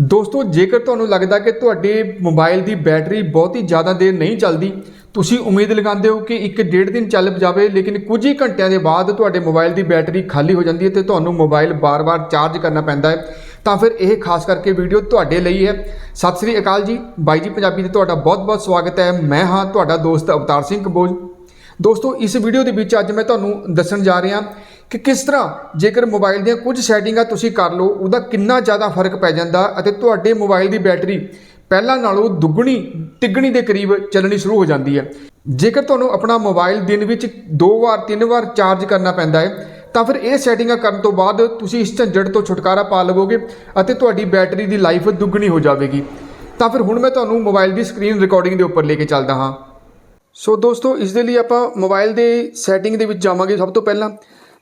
ਦੋਸਤੋ, ਜੇਕਰ ਤੁਹਾਨੂੰ ਲੱਗਦਾ ਕਿ ਤੁਹਾਡੇ ਮੋਬਾਈਲ ਦੀ ਬੈਟਰੀ ਬਹੁਤ ਹੀ ਜ਼ਿਆਦਾ ਦੇਰ ਨਹੀਂ ਚੱਲਦੀ, ਤੁਸੀਂ ਉਮੀਦ ਲਗਾਉਂਦੇ ਹੋ ਕਿ ਇੱਕ ਡੇਢ ਦਿਨ ਚੱਲ ਜਾਵੇ, ਲੇਕਿਨ ਕੁਝ ਹੀ ਘੰਟਿਆਂ ਦੇ ਬਾਅਦ ਤੁਹਾਡੇ ਮੋਬਾਈਲ ਦੀ ਬੈਟਰੀ ਖਾਲੀ ਹੋ ਜਾਂਦੀ ਹੈ ਤੇ ਤੁਹਾਨੂੰ ਮੋਬਾਈਲ ਬਾਰ-ਬਾਰ ਚਾਰਜ ਕਰਨਾ ਪੈਂਦਾ ਹੈ। ਤਾਂ ਫਿਰ ਇਹ ਖਾਸ ਕਰਕੇ ਵੀਡੀਓ ਤੁਹਾਡੇ ਲਈ ਹੈ। ਸਤਿ ਸ੍ਰੀ ਅਕਾਲ ਜੀ। ਬਾਈ ਜੀ ਪੰਜਾਬੀ ਤੇ ਤੁਹਾਡਾ ਬਹੁਤ-ਬਹੁਤ ਸਵਾਗਤ ਹੈ। ਮੈਂ ਹਾਂ ਤੁਹਾਡਾ ਦੋਸਤ ਅਵਤਾਰ ਸਿੰਘ ਕੰਬੋਜ। ਦੋਸਤੋ, ਇਸ ਵੀਡੀਓ ਦੇ ਵਿੱਚ ਅੱਜ ਮੈਂ ਤੁਹਾਨੂੰ ਦੱਸਣ ਜਾ ਰਿਹਾ ਕਿ ਕਿਸ ਤਰ੍ਹਾਂ ਜੇਕਰ ਮੋਬਾਈਲ ਦੀਆਂ ਕੁਝ ਸੈਟਿੰਗਾਂ ਤੁਸੀਂ ਕਰ ਲਓ, ਉਹਦਾ ਕਿੰਨਾ ਜ਼ਿਆਦਾ ਫ਼ਰਕ ਪੈ ਜਾਂਦਾ ਅਤੇ ਤੁਹਾਡੇ ਮੋਬਾਈਲ ਦੀ ਬੈਟਰੀ ਪਹਿਲਾਂ ਨਾਲੋਂ ਦੁੱਗਣੀ, ਤਿੱਗਣੀ ਦੇ ਕਰੀਬ ਚੱਲਣੀ ਸ਼ੁਰੂ ਹੋ ਜਾਂਦੀ ਹੈ। ਜੇਕਰ ਤੁਹਾਨੂੰ ਆਪਣਾ ਮੋਬਾਈਲ ਦਿਨ ਵਿੱਚ ਦੋ ਵਾਰ, ਤਿੰਨ ਵਾਰ ਚਾਰਜ ਕਰਨਾ ਪੈਂਦਾ ਹੈ, ਤਾਂ ਫਿਰ ਇਹ ਸੈਟਿੰਗਾਂ ਕਰਨ ਤੋਂ ਬਾਅਦ ਤੁਸੀਂ ਇਸ ਝੰਜਟ ਤੋਂ ਛੁਟਕਾਰਾ ਪਾ ਲਵੋਗੇ ਅਤੇ ਤੁਹਾਡੀ ਬੈਟਰੀ ਦੀ ਲਾਈਫ ਦੁੱਗਣੀ ਹੋ ਜਾਵੇਗੀ। ਤਾਂ ਫਿਰ ਹੁਣ ਮੈਂ ਤੁਹਾਨੂੰ ਮੋਬਾਈਲ ਦੀ ਸਕਰੀਨ ਰਿਕਾਰਡਿੰਗ ਦੇ ਉੱਪਰ ਲੈ ਕੇ ਚੱਲਦਾ ਹਾਂ। ਸੋ ਦੋਸਤੋ, ਇਸ ਦੇ ਲਈ ਆਪਾਂ ਮੋਬਾਈਲ ਦੇ ਸੈਟਿੰਗ ਦੇ ਵਿੱਚ ਜਾਵਾਂਗੇ ਸਭ ਤੋਂ ਪਹਿਲਾਂ।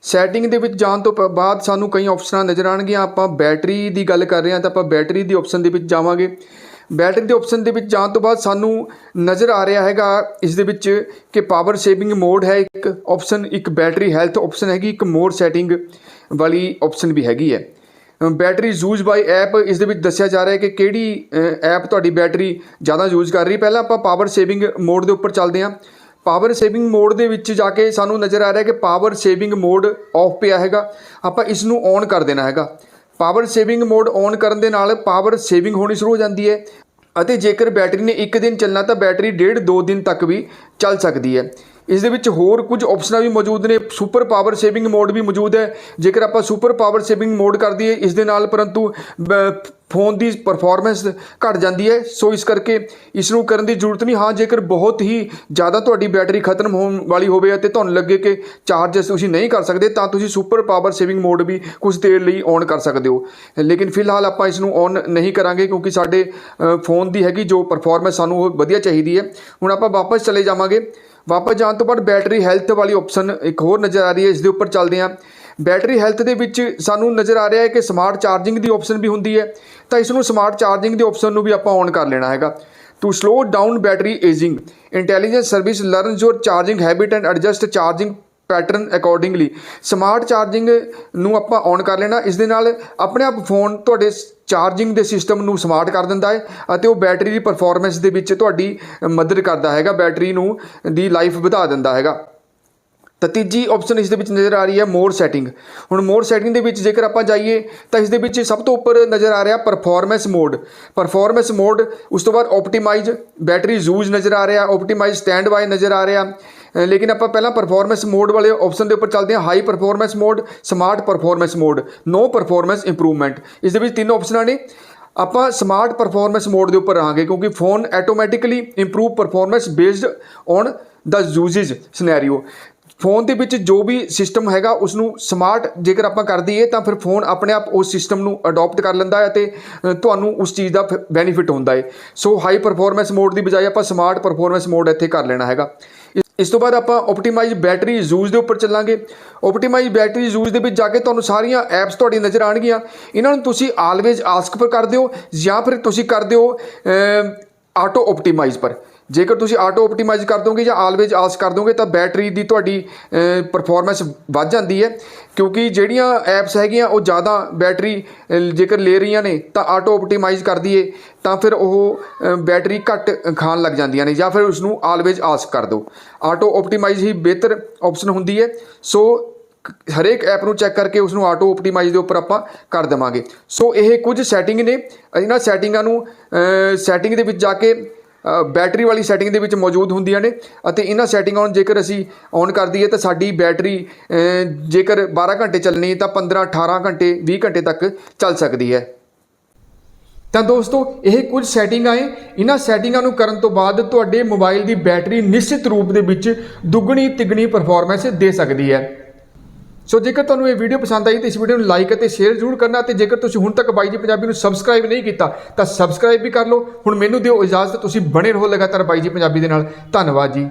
ਸੈਟਿੰਗ ਦੇ ਵਿੱਚ ਜਾਣ ਤੋਂ ਬਾਅਦ ਸਾਨੂੰ ਕਈ ਆਪਸ਼ਨਾਂ ਨਜ਼ਰ ਆਉਣਗੀਆਂ। ਆਪਾਂ ਬੈਟਰੀ ਦੀ ਗੱਲ ਕਰ ਰਹੇ ਹਾਂ ਤਾਂ ਆਪਾਂ ਬੈਟਰੀ ਦੀ ਆਪਸ਼ਨ ਦੇ ਵਿੱਚ ਜਾਵਾਂਗੇ। ਬੈਟਰੀ ਦੇ ਆਪਸ਼ਨ ਦੇ ਵਿੱਚ ਜਾਣ ਤੋਂ ਬਾਅਦ ਸਾਨੂੰ ਨਜ਼ਰ ਆ ਰਿਹਾ ਹੈਗਾ ਇਸ ਦੇ ਵਿੱਚ ਕਿ ਪਾਵਰ ਸੇਵਿੰਗ ਮੋਡ ਹੈ ਇੱਕ ਆਪਸ਼ਨ ਇੱਕ ਬੈਟਰੀ ਹੈਲਥ ਆਪਸ਼ਨ ਹੈਗੀ, ਇੱਕ ਮੋਡ ਸੈਟਿੰਗ ਵਾਲੀ ਆਪਸ਼ਨ ਵੀ ਹੈਗੀ ਹੈ। ਬੈਟਰੀ ਯੂਜ਼ ਬਾਈ ਐਪ ਇਸ ਦੇ ਵਿੱਚ ਦੱਸਿਆ ਜਾ ਰਿਹਾ ਹੈ ਕਿ ਕਿਹੜੀ ਐਪ ਤੁਹਾਡੀ ਬੈਟਰੀ ਜ਼ਿਆਦਾ ਯੂਜ਼ ਕਰ ਰਹੀ ਪਹਿਲਾਂ ਆਪਾਂ ਪਾਵਰ ਸੇਵਿੰਗ ਮੋਡ ਦੇ ਉੱਪਰ ਚੱਲਦੇ ਹਾਂ। ਪਾਵਰ ਸੇਵਿੰਗ ਮੋਡ ਦੇ ਵਿੱਚ ਜਾ ਕੇ ਸਾਨੂੰ ਨਜ਼ਰ ਆ ਰਿਹਾ ਕਿ ਪਾਵਰ ਸੇਵਿੰਗ ਮੋਡ ਆਫ ਪਿਆ ਹੈਗਾ। ਆਪਾਂ ਇਸ ਨੂੰ ਔਨ ਕਰ ਦੇਣਾ ਹੈਗਾ। ਪਾਵਰ ਸੇਵਿੰਗ ਮੋਡ ਔਨ ਕਰਨ ਦੇ ਨਾਲ ਪਾਵਰ ਸੇਵਿੰਗ ਹੋਣੀ ਸ਼ੁਰੂ ਹੋ ਜਾਂਦੀ ਹੈ ਅਤੇ ਜੇਕਰ ਬੈਟਰੀ ਨੇ ਇੱਕ ਦਿਨ ਚੱਲਣਾ ਤਾਂ ਬੈਟਰੀ ਡੇਢ ਦੋ ਦਿਨ ਤੱਕ ਵੀ ਚੱਲ ਸਕਦੀ ਹੈ। ਇਸ ਦੇ ਵਿੱਚ ਹੋਰ ਕੁਝ ਆਪਸ਼ਨਾਂ ਵੀ ਮੌਜੂਦ ਨੇ। ਸੁਪਰ ਪਾਵਰ ਸੇਵਿੰਗ ਮੋਡ ਵੀ ਮੌਜੂਦ ਹੈ। ਜੇਕਰ ਆਪਾਂ ਸੁਪਰ ਪਾਵਰ ਸੇਵਿੰਗ ਮੋਡ ਕਰ ਦਈਏ, ਇਸ ਦੇ ਨਾਲ ਪਰੰਤੂ ਫੋਨ ਦੀ ਪਰਫਾਰਮੈਂਸ ਘਟ ਜਾਂਦੀ ਹੈ। ਸੋ ਇਸ ਕਰਕੇ ਇਸ ਨੂੰ ਕਰਨ ਦੀ ਜ਼ਰੂਰਤ ਨਹੀਂ। ਹਾਂ, ਜੇਕਰ ਬਹੁਤ ਹੀ ਜ਼ਿਆਦਾ ਤੁਹਾਡੀ ਬੈਟਰੀ ਖਤਮ ਹੋਣ ਵਾਲੀ ਹੋਵੇ ਅਤੇ ਤੁਹਾਨੂੰ ਲੱਗੇ ਕਿ ਚਾਰਜ ਤੁਸੀਂ ਨਹੀਂ ਕਰ ਸਕਦੇ, ਤਾਂ ਤੁਸੀਂ ਸੁਪਰ ਪਾਵਰ ਸੇਵਿੰਗ ਮੋਡ ਵੀ ਕੁਝ ਦੇਰ ਲਈ ਔਨ ਕਰ ਸਕਦੇ ਹੋ। ਲੇਕਿਨ ਫਿਲਹਾਲ ਆਪਾਂ ਇਸ ਨੂੰ ਔਨ ਨਹੀਂ ਕਰਾਂਗੇ ਕਿਉਂਕਿ ਸਾਡੇ ਫੋਨ ਦੀ ਹੈਗੀ ਜੋ ਪਰਫਾਰਮੈਂਸ ਸਾਨੂੰ ਉਹ ਵਧੀਆ ਚਾਹੀਦੀ ਹੈ। ਹੁਣ ਆਪਾਂ ਵਾਪਸ ਚਲੇ ਜਾਵਾਂਗੇ। ਵਾਪਸ ਜਾਣ ਤੋਂ ਬਾਅਦ ਬੈਟਰੀ ਹੈਲਥ ਵਾਲੀ ਆਪਸ਼ਨ ਇੱਕ ਹੋਰ ਨਜ਼ਰ ਆ ਰਹੀ ਹੈ। ਇਸ ਦੇ ਉੱਪਰ ਚੱਲਦੇ ਹਾਂ। ਬੈਟਰੀ ਹੈਲਥ ਦੇ ਵਿੱਚ ਸਾਨੂੰ ਨਜ਼ਰ ਆ ਰਿਹਾ ਹੈ ਕਿ ਸਮਾਰਟ ਚਾਰਜਿੰਗ ਦੀ ਆਪਸ਼ਨ ਵੀ ਹੁੰਦੀ ਹੈ। ਤਾਂ ਇਸ ਨੂੰ ਸਮਾਰਟ ਚਾਰਜਿੰਗ ਦੇ ਆਪਸ਼ਨ ਨੂੰ ਵੀ ਆਪਾਂ ਔਨ ਕਰ ਲੈਣਾ ਹੈਗਾ। To slow down battery ageing intelligent service learns your charging habit and adjust charging pattern accordingly smart charging ਨੂੰ ਆਪਾਂ ਔਨ ਕਰ ਲੈਣਾ। ਇਸ ਦੇ ਨਾਲ ਆਪਣੇ ਆਪ ਫੋਨ ਤੁਹਾਡੇ ਚਾਰਜਿੰਗ ਦੇ ਸਿਸਟਮ ਨੂੰ ਸਮਾਰਟ ਕਰ ਦਿੰਦਾ ਹੈ ਅਤੇ ਉਹ ਬੈਟਰੀ ਦੀ ਪਰਫਾਰਮੈਂਸ ਦੇ ਵਿੱਚ ਤੁਹਾਡੀ ਮਦਦ ਕਰਦਾ ਹੈਗਾ ਬੈਟਰੀ ਨੂੰ ਦੀ ਲਾਈਫ ਵਧਾ ਦਿੰਦਾ ਹੈਗਾ। ਤਾਂ ਤੀਜੀ ਆਪਸ਼ਨ ਇਸ ਦੇ ਵਿੱਚ ਨਜ਼ਰ ਆ ਰਹੀ ਹੈ ਮੋਡ ਸੈਟਿੰਗ ਹੁਣ ਮੋਡ ਸੈਟਿੰਗ ਦੇ ਵਿੱਚ ਜੇਕਰ ਆਪਾਂ ਜਾਈਏ ਤਾਂ ਇਸ ਦੇ ਵਿੱਚ ਸਭ ਤੋਂ ਉੱਪਰ ਨਜ਼ਰ ਆ ਰਿਹਾ ਪਰਫਾਰਮੈਂਸ ਮੋਡ ਪਰਫਾਰਮੈਂਸ ਮੋਡ ਉਸ ਤੋਂ ਬਾਅਦ ਆਪਟੀਮਾਈਜ਼ ਬੈਟਰੀ ਯੂਜ਼ ਨਜ਼ਰ ਆ ਰਿਹਾ ਆਪਟੀਮਾਈਜ਼ ਸਟੈਂਡ ਬਾਈ ਨਜ਼ਰ ਆ ਰਿਹਾ। ਅ, ਲੇਕਿਨ ਆਪਾਂ ਪਹਿਲਾਂ ਪਰਫਾਰਮੈਂਸ ਮੋਡ ਵਾਲੇ ਆਪਸ਼ਨ ਦੇ ਉੱਪਰ ਚੱਲਦੇ ਹਾਂ। High performance mode smart performance mode no performance improvement ਇਸ ਦੇ ਵਿੱਚ ਤਿੰਨ ਆਪਸ਼ਨਾਂ ਨੇ। ਆਪਾਂ ਸਮਾਰਟ ਪਰਫਾਰਮੈਂਸ ਮੋਡ ਦੇ ਉੱਪਰ ਰਹਾਂਗੇ ਕਿਉਂਕਿ phone automatically improve performance based on the usage scenario phone ਦੇ ਵਿੱਚ ਜੋ ਵੀ ਸਿਸਟਮ ਹੈਗਾ ਉਸ ਨੂੰ ਸਮਾਰਟ ਜੇਕਰ ਆਪਾਂ ਕਰ ਦਈਏ, ਤਾਂ ਫਿਰ ਫੋਨ ਆਪਣੇ ਆਪ ਉਸ ਸਿਸਟਮ ਨੂੰ ਅਡਾਪਟ ਕਰ ਲੈਂਦਾ ਹੈ ਅਤੇ ਤੁਹਾਨੂੰ ਉਸ ਚੀਜ਼ ਦਾ ਬੈਨੀਫਿਟ ਹੁੰਦਾ ਹੈ। ਸੋ ਹਾਈ ਪਰਫਾਰਮੈਂਸ ਮੋਡ ਦੀ ਬਜਾਏ ਆਪਾਂ ਸਮਾਰਟ ਪਰਫਾਰਮੈਂਸ ਮੋਡ ਇੱਥੇ ਕਰ ਲੈਣਾ ਹੈਗਾ। ਇਸ- ਤੋਂ ਬਾਅਦ ਆਪਾਂ ਆਪਟੀਮਾਈਜ਼ ਬੈਟਰੀ ਯੂਜ਼ ਦੇ ਉੱਪਰ ਚੱਲਾਂਗੇ। ਆਪਟੀਮਾਈਜ਼ ਬੈਟਰੀ ਯੂਜ਼ ਦੇ ਵਿੱਚ ਜਾ ਕੇ ਤੁਹਾਨੂੰ ਸਾਰੀਆਂ ਐਪਸ ਤੁਹਾਡੀ ਨਜ਼ਰ ਆਣਗੀਆਂ ਇਹਨਾਂ ਨੂੰ ਤੁਸੀਂ ਆਲਵੇਜ਼ ਆਸਕ ਪਰ ਕਰ ਦਿਓ ਜਾਂ ਫਿਰ ਤੁਸੀਂ ਕਰ ਦਿਓ ਆਟੋ ਆਪਟੀਮਾਈਜ਼ ਪਰ। ਜੇਕਰ ਤੁਸੀਂ ਆਟੋ ਆਪਟੀਮਾਈਜ਼ ਕਰ ਦੋਗੇ ਜਾਂ ਆਲਵੇਜ਼ ਆਸ ਕਰ ਦੋਗੇ, ਤਾਂ ਬੈਟਰੀ ਦੀ ਤੁਹਾਡੀ ਪਰਫਾਰਮੈਂਸ ਵੱਧ ਜਾਂਦੀ ਹੈ। ਕਿਉਂਕਿ ਜਿਹੜੀਆਂ ਐਪਸ ਹੈਗੀਆਂ, ਉਹ ਜ਼ਿਆਦਾ ਬੈਟਰੀ ਜੇਕਰ ਲੈ ਰਹੀਆਂ ਨੇ, ਤਾਂ ਆਟੋ ਆਪਟੀਮਾਈਜ਼ ਕਰ ਦਈਏ ਤਾਂ ਫਿਰ ਉਹ ਬੈਟਰੀ ਘੱਟ ਖਾਣ ਲੱਗ ਜਾਂਦੀਆਂ ਨੇ, ਜਾਂ ਫਿਰ ਉਸ ਨੂੰ ਆਲਵੇਜ਼ ਆਸ ਕਰ ਦਿਓ ਆਟੋ ਆਪਟੀਮਾਈਜ਼ ਹੀ ਬਿਹਤਰ ਆਪਸ਼ਨ ਹੁੰਦੀ ਹੈ। ਸੋ ਹਰੇਕ ਐਪ ਨੂੰ ਚੈੱਕ ਕਰਕੇ ਉਸ ਨੂੰ ਆਟੋ ਆਪਟੀਮਾਈਜ਼ ਦੇ ਉੱਪਰ ਆਪਾਂ ਕਰ ਦੇਵਾਂਗੇ। ਸੋ, ਇਹ ਕੁਝ ਸੈਟਿੰਗ ਨੇ। ਇਹਨਾਂ ਸੈਟਿੰਗਾਂ ਨੂੰ ਸੈਟਿੰਗ ਦੇ ਵਿੱਚ ਜਾ ਕੇ ਬੈਟਰੀ ਵਾਲੀ ਸੈਟਿੰਗ ਦੇ ਵਿੱਚ ਮੌਜੂਦ ਹੁੰਦੀਆਂ ਨੇ ਅਤੇ ਇਹਨਾਂ ਸੈਟਿੰਗਾਂ ਨੂੰ ਜੇਕਰ ਅਸੀਂ ਔਨ ਕਰ ਦਈਏ ਤਾਂ ਸਾਡੀ ਬੈਟਰੀ ਜੇਕਰ 12 ਘੰਟੇ ਚੱਲਣੀ ਤਾਂ 15 18 ਘੰਟੇ 20 ਘੰਟੇ ਤੱਕ ਚੱਲ ਸਕਦੀ ਹੈ। ਤਾਂ ਦੋਸਤੋ, ਇਹ ਕੁਝ ਸੈਟਿੰਗਾਂ ਹੈ ਇਹਨਾਂ ਸੈਟਿੰਗਾਂ ਨੂੰ ਕਰਨ ਤੋਂ ਬਾਅਦ ਤੁਹਾਡੇ ਮੋਬਾਈਲ ਦੀ ਬੈਟਰੀ ਨਿਸ਼ਚਿਤ ਰੂਪ ਦੇ ਵਿੱਚ ਦੁੱਗਣੀ ਤਿੱਗਣੀ ਪਰਫਾਰਮੈਂਸ ਦੇ ਸਕਦੀ ਹੈ। ਸੋ ਜੇਕਰ ਤੁਹਾਨੂੰ ਇਹ ਵੀਡੀਓ ਪਸੰਦ ਆਈ, ਤਾਂ ਇਸ ਵੀਡੀਓ ਨੂੰ ਲਾਈਕ ਅਤੇ ਸ਼ੇਅਰ ਜ਼ਰੂਰ ਕਰਨਾ ਤੇ ਜੇਕਰ ਤੁਸੀਂ ਹੁਣ ਤੱਕ ਬਾਈ ਜੀ ਪੰਜਾਬੀ ਨੂੰ ਸਬਸਕ੍ਰਾਈਬ ਨਹੀਂ ਕੀਤਾ, ਤਾਂ ਸਬਸਕ੍ਰਾਈਬ ਵੀ ਕਰ ਲਓ। ਹੁਣ ਮੈਨੂੰ ਦਿਓ ਇਜਾਜ਼ਤ, ਤੁਸੀਂ ਬਣੇ ਰਹੋ ਲਗਾਤਾਰ ਬਾਈ ਜੀ ਪੰਜਾਬੀ ਦੇ ਨਾਲ। ਧੰਨਵਾਦ ਜੀ।